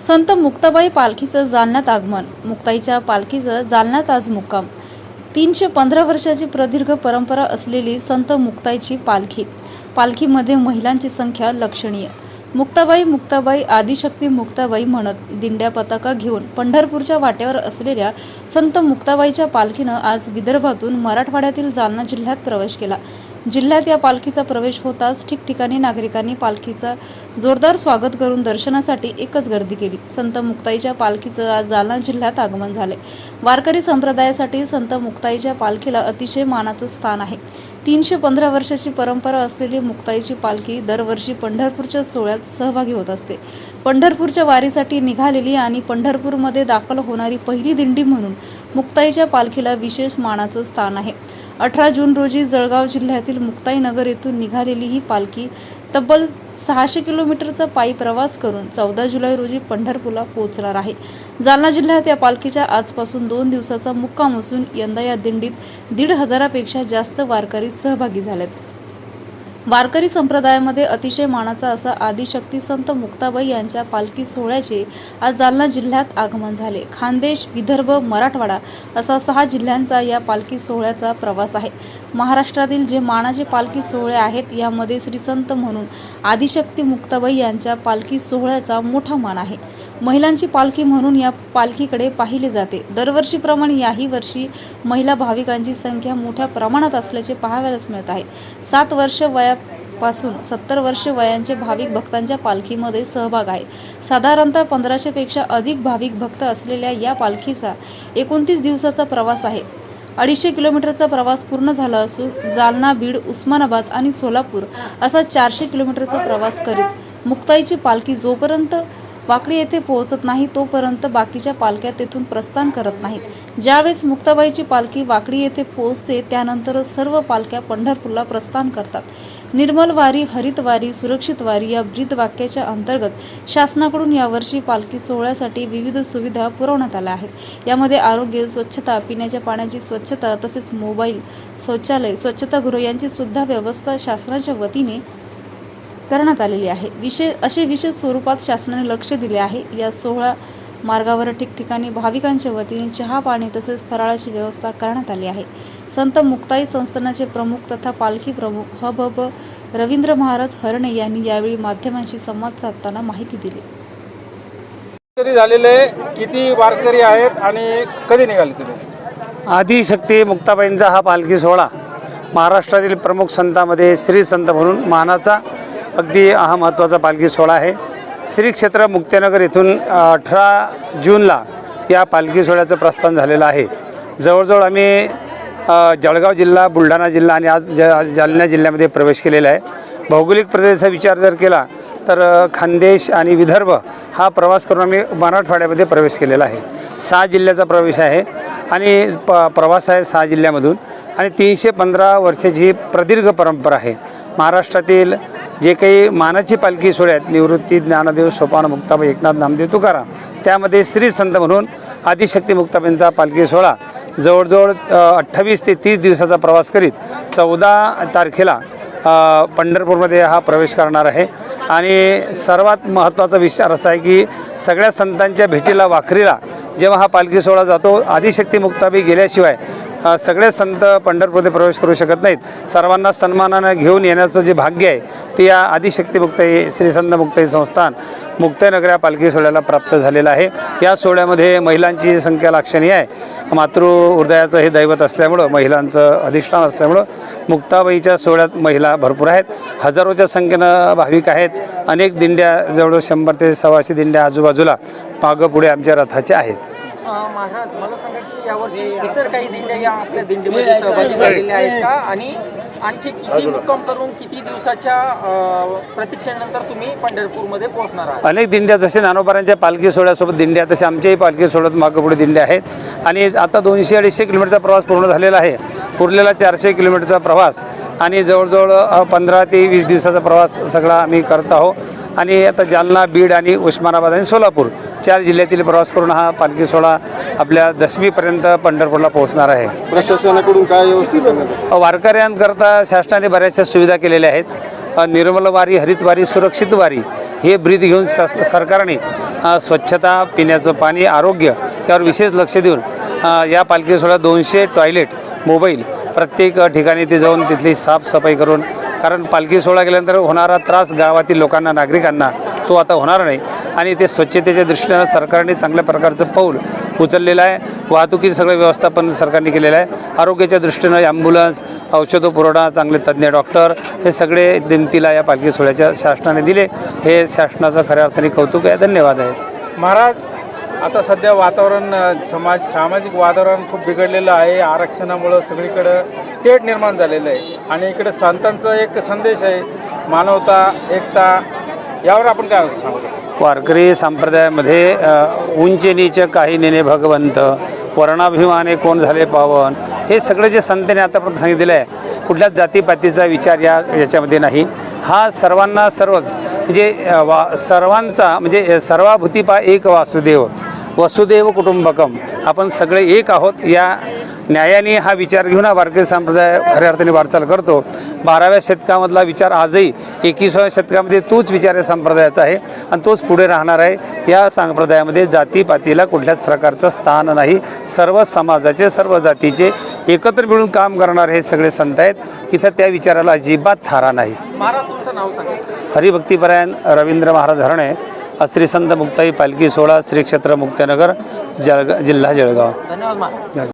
संत मुक्ताबाई पालखीचं जालन्यात आगमन. मुक्ताईच्या पालखीचं जालन्यात आज मुक्काम. तीनशे पंधरा वर्षाची प्रदीर्घ परंपरा असलेली संत मुक्ताईची पालखी. पालखीमध्ये महिलांची संख्या लक्षणीय. मुक्ताबाई मुक्ताबाई आदिशक्ती मुक्ताबाई म्हणत दिंड्या पताका घेऊन पंढरपूरच्या वाट्यावर असलेल्या संत मुक्ताबाईच्या पालखीनं आज विदर्भातून मराठवाड्यातील जालना जिल्ह्यात प्रवेश केला. जिल्ह्यात या पालखीचा प्रवेश होताच ठिकठिकाणी नागरिकांनी पालखीचा जोरदार स्वागत करून दर्शनासाठी एकच गर्दी केली. संत मुक्ताईच्या पालखीचं आज जालना जिल्ह्यात आगमन झाले वारकरी संप्रदायासाठी संत मुक्ताईच्या पालखीला अतिशय मानाचं स्थान आहे. तीनशे पंधरा वर्षाची परंपरा असलेली मुक्ताईची पालखी दरवर्षी पंढरपूरच्या सोहळ्यात सहभागी होत असते. पंढरपूरच्या वारीसाठी निघालेली आणि पंढरपूरमध्ये दाखल होणारी पहिली दिंडी म्हणून मुक्ताईच्या पालखीला विशेष मानाचं स्थान आहे. अठरा जून रोजी जळगाव जिल्ह्यातील मुक्ताईनगर येथून निघालेली ही पालखी तब्बल सहाशे किलोमीटरचा पायी प्रवास करून चौदा जुलै रोजी पंढरपूरला पोहोचणार आहे. जालना जिल्ह्यात या पालखीच्या आजपासून दोन दिवसाचा मुक्काम असून यंदा या दिंडीत दीड हजारापेक्षा जास्त वारकरी सहभागी झालेत. वारकरी संप्रदायामध्ये अतिशय मानाचा असा आदिशक्ती संत मुक्ताबाई यांच्या पालखी सोहळ्याचे आज जालना जिल्ह्यात आगमन झाले. खानदेश विदर्भ मराठवाडा असा सहा जिल्ह्यांचा या पालखी सोहळ्याचा प्रवास आहे. महाराष्ट्रातील जे मानाचे पालखी सोहळे आहेत यामध्ये श्रीसंत म्हणून आदिशक्ती मुक्ताबाई यांच्या पालखी सोहळ्याचा मोठा मान आहे. महिलांची पालखी म्हणून या पालखीकडे पाहिले जाते. दरवर्षीप्रमाणे याही वर्षी महिला भाविकांची संख्या मोठ्या प्रमाणात असल्याचे पाहावयास मिळत आहे. सात वर्ष वयापासून सत्तर वर्ष वयांचे भाविक भक्तांच्या पालखीमध्ये सहभाग आहे. साधारणतः पंधराशेपेक्षा अधिक भाविक भक्त असलेल्या या पालखीचा एकोणतीस दिवसाचा प्रवास आहे. अडीचशे किलोमीटरचा प्रवास पूर्ण झाला असून जालना बीड उस्मानाबाद आणि सोलापूर असा चारशे किलोमीटरचा प्रवास करीत मुक्ताईची पालखी जोपर्यंत वाकडी येथे पोहोचत नाही तोपर्यंत बाकीच्या पालख्या तेथून प्रस्थान करत नाहीत. ज्यावेळेस मुक्ताबाईची पालखी वाकडी येथे पोहोचते त्यानंतर सर्व पालख्या पंढरपूरला प्रस्थान करतात. निर्मल वारी हरित वारी सुरक्षित वारी या ब्रीद वाक्याच्या अंतर्गत शासनाकडून यावर्षी पालखी सोहळ्यासाठी विविध सुविधा पुरवण्यात आल्या आहेत. यामध्ये आरोग्य स्वच्छता पिण्याच्या पाण्याची स्वच्छता तसेच मोबाईल शौचालय स्वच्छतागृह यांची सुद्धा व्यवस्था शासनाच्या वतीने करण्यात आलेली आहे. विशेष असे विशेष स्वरूपात शासनाने लक्ष दिले आहे. या सोहळा मार्गावर ठिकठिकाणी भाविकांच्या वतीने चहा पाणी तसेच फराळाची व्यवस्था करण्यात आली आहे. संत मुक्ताई संस्थानाचे प्रमुख तथा पालखी प्रमुख ह ब ब रवींद्र महाराज हरणे यांनी यावेळी माध्यमांशी संवाद साधताना माहिती दिली. कधी झालेले किती वारकरी आहेत आणि कधी निघाले तुम्ही? आदिशक्ती मुक्ताबाईंचा हा पालखी सोहळा महाराष्ट्रातील प्रमुख संतांमध्ये श्री संत म्हणून मानाचा अगदी हा महत्त्वाचा पालखी सोहळा आहे. श्री क्षेत्र मुक्तानगर येथून अठरा जूनला या पालखी सोहळ्याचं प्रस्थान झालेलं आहे. जवळजवळ आम्ही जळगाव जिल्हा बुलढाणा जिल्हा आणि आज ज जालना जिल्ह्यामध्ये प्रवेश केलेला आहे. भौगोलिक प्रदेशाचा विचार जर केला तर खानदेश आणि विदर्भ हा प्रवास करून आम्ही मराठवाड्यामध्ये प्रवेश केलेला आहे. सहा जिल्ह्याचा प्रवेश आहे आणि प प्रवास आहे सहा जिल्ह्यामधून. आणि तीनशे पंधरा वर्षाची प्रदीर्घ परंपरा आहे. महाराष्ट्रातील जे काही मानाची पालखी सोहळे आहेत निवृत्ती ज्ञानदेव सोपान मुक्ताबाई एकनाथ नामदेव तुकाराम त्यामध्ये स्त्री संत म्हणून आदिशक्ती मुक्ताबाईंचा पालखी सोहळा. जवळजवळ अठ्ठावीस ते तीस दिवसाचा प्रवास करीत चौदा तारखेला पंढरपूरमध्ये हा प्रवेश करणार आहे. आणि सर्वात महत्त्वाचा विचार असा आहे की सगळ्या संतांच्या भेटीला वाखरीला जेव्हा हा पालखी सोहळा जातो आदिशक्ती मुक्ताबाई गेल्याशिवाय सगळे संत पंढरपूरमध्ये प्रवेश करू शकत नाहीत. सर्वांना सन्मानानं घेऊन येण्याचं जे भाग्य आहे ते या आदिशक्ती मुक्ताई श्री संत मुक्ताई संस्थान मुक्तनगर या पालखी सोहळ्याला प्राप्त झालेलं आहे. या सोहळ्यामध्ये महिलांची संख्या लाक्षणीय आहे. मातृ हृदयाचं हे दैवत असल्यामुळं महिलांचं अधिष्ठान असल्यामुळं मुक्ताबाईच्या सोहळ्यात महिला भरपूर आहेत. हजारोच्या संख्येनं भाविक आहेत. अनेक दिंड्या जवळ शंभर ते सव्वाशे दिंड्या आजूबाजूला मागं पुढे आमच्या रथाचे आहेत. यावर्षी इतर काही दिंड्या या आपल्या दिंडीमध्ये सहभागी झालेल्या आहेत का? आणि आणखी किती मुक्काम करून किती दिवसाच्या प्रतीक्षेनंतर तुम्ही पंढरपूरमध्ये पोहोचणार आहात? अनेक दिंड्या जसे नानोबारांच्या पालखी सोहळ्यासोबत दिंड्या तसे आमच्याही पालखी सोहळ्यात मागं पुढे दिंड्या आहेत. आणि आता दोनशे अडीचशे किलोमीटरचा प्रवास पूर्ण झालेला आहे. उरलेला चारशे किलोमीटरचा प्रवास. आणि जवळजवळ पंधरा ते वीस दिवसाचा प्रवास सगळा आम्ही करत आहोत. आणि आता जालना बीड आणि उस्मानाबाद आणि सोलापूर चार जिल्ह्यातील प्रवास करून हा पालखी सोहळा आपल्या दशमीपर्यंत पंढरपूरला पोहोचणार आहे. प्रशासनाकडून काय व्यवस्थित वारकऱ्यांकरता शासनाने बऱ्याचशा सुविधा केलेल्या आहेत. निर्मल वारी हरित वारी सुरक्षित वारी हे ब्रीद घेऊन स सरकारने स्वच्छता पिण्याचं पाणी आरोग्य यावर विशेष लक्ष देऊन या पालखी सोहळ्यात दोनशे टॉयलेट मोबाईल प्रत्येक ठिकाणी ते जाऊन तिथली साफसफाई करून कारण पालखी सोहळा गेल्यानंतर होणारा त्रास गावातील लोकांना नागरिकांना तो आता होणार नाही. आणि ते स्वच्छतेच्या दृष्टीनं सरकारने चांगल्या प्रकारचं पाऊल उचललेलं आहे. वाहतुकीचं सगळं व्यवस्थापन सरकारने केलेलं आहे. आरोग्याच्या दृष्टीनं ॲम्ब्युलन्स औषध पुरवठा चांगले तज्ज्ञ डॉक्टर हे सगळे दिमतीला या पालखी सोहळ्याच्या शासनाने दिले. हे शासनाचं खऱ्या अर्थाने कौतुक आहे. धन्यवाद आहे. महाराज आता सध्या वातावरण समाज सामाजिक वातावरण खूप बिघडलेलं आहे. आरक्षणामुळं सगळीकडं तेट निर्माण झालेलं आहे. आणि इकडे संतांचा एक संदेश आहे मानवता एकता यावर आपण काय सांगतो वारकरी संप्रदायामध्ये अ, उंच नीच काही नेणे भगवंत वर्णाभिमाने कोण झाले पावन हे सगळे जे संतांनी आतापर्यंत सांगितलेलं आहे कुठल्याच जातीपातीचा विचार या याच्यामध्ये नाही. हा सर्वांना सर्वच म्हणजे वा सर्वांचा म्हणजे सर्वाभूतीपा एक वासुदेव. वसुदेव कुटुंबकम. आपण सगळे एक आहोत. या न्यायाने हा विचार घेऊन हा वारकरी संप्रदाय खऱ्या अर्थाने वाटचाल करतो. बाराव्या शतकामधला विचार आजही एकविसाव्या शतकामध्ये तोच विचार या संप्रदायाचा आहे आणि तोच पुढे राहणार आहे. या संप्रदायामध्ये जातीपातीला कुठल्याच प्रकारचं स्थान नाही. सर्व समाजाचे सर्व जातीचे एकत्र मिळून काम करणारे हे सगळे संत आहेत. इथं त्या विचाराला अजिबात थारा नाही. हरिभक्तीपरायण रवींद्र महाराज हरणे श्री संत मुक्ताई पालखी सोहळा श्री क्षेत्र मुक्तनगर जळगाव जिल्हा जळगाव. धन्यवाद